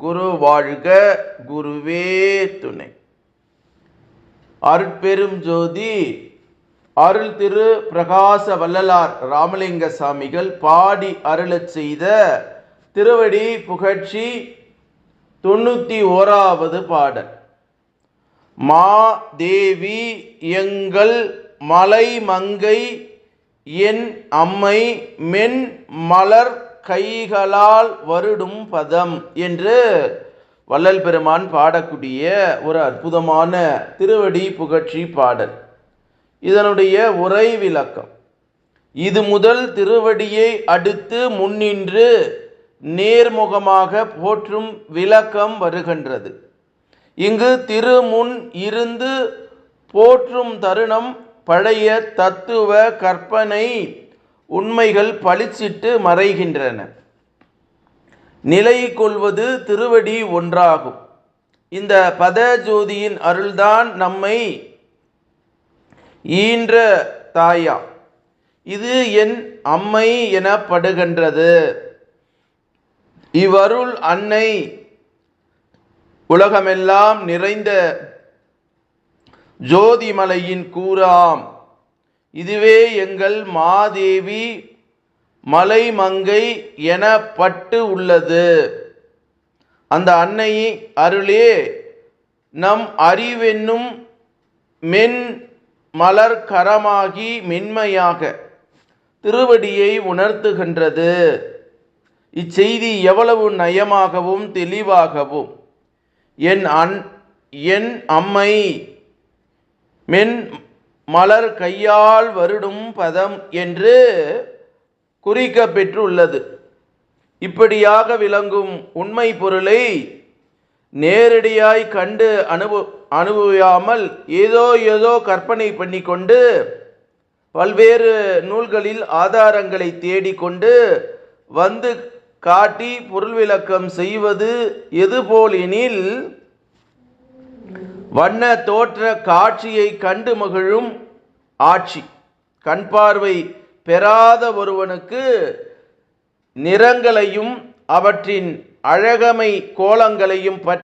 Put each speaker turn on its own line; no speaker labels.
குரு வாழ்க குருவே துணை. அருட்பெரும் ஜோதி அருள் திரு பிரகாச வள்ளலார் ராமலிங்க சாமிகள் பாடி அருளச் செய்த திருவடி புகழ்ச்சி தொண்ணூற்றி ஓராவது பாடல். மா தேவி எங்கள் மலை மங்கை என் அம்மை மென் மலர் கைகளால் வருடும் பதம் என்று வள்ளல் பெருமான் பாடக்கூடிய ஒரு அற்புதமான திருவடி புகழ்ச்சி பாடல். இதனுடைய உரை விளக்கம். இது முதல் திருவடியை அடுத்து முன்னின்று நேர்முகமாக போற்றும் விளக்கம் வருகின்றது. இங்கு திருமுன் இருந்து போற்றும் தருணம் பழைய தத்துவ கற்பனை உண்மைகள் பளிச்சிட்டு மறைகின்றன. நிலை கொள்வது திருவடி ஒன்றாகும். இந்த பத ஜோதியின் அருள்தான் நம்மை ஈன்ற தாயா. இது என் அம்மை எனப்படுகின்றது. இவ்வருள் அன்னை உலகமெல்லாம் நிறைந்த ஜோதிமலையின் கூறாம். இதுவே எங்கள் மாதேவி மலைமங்கை எனப்பட்டு உள்ளது. அந்த அன்னை அருளே நம் அறிவென்னும் மென் மலர் கரமாகி மென்மையாக திருவடியை உணர்த்துகின்றது. இச்செய்தி எவ்வளவு நயமாகவும் தெளிவாகவும் என் அன் என் அம்மை மென் மலர் கையால் வருடும் பதம் என்று குறிக்க பெற்றுள்ளது. இப்படியாக விளங்கும் உண்மை பொருளை நேரடியாய் கண்டு அனுபவ அனுபவியாமல் ஏதோ ஏதோ கற்பனை பண்ணிக்கொண்டு பல்வேறு நூல்களில் ஆதாரங்களை தேடிக்கொண்டு வந்து காட்டி பொருள் விளக்கம் செய்வது எதுபோலெனில் எனில் வண்ண தோற்ற காட்சியை கண்டு மகிழும் ஆட்சி. கண் பார்வை பெறாத ஒருவனுக்கு நிறங்களையும் அவற்றின் அழகமை கோலங்களையும் பற்றி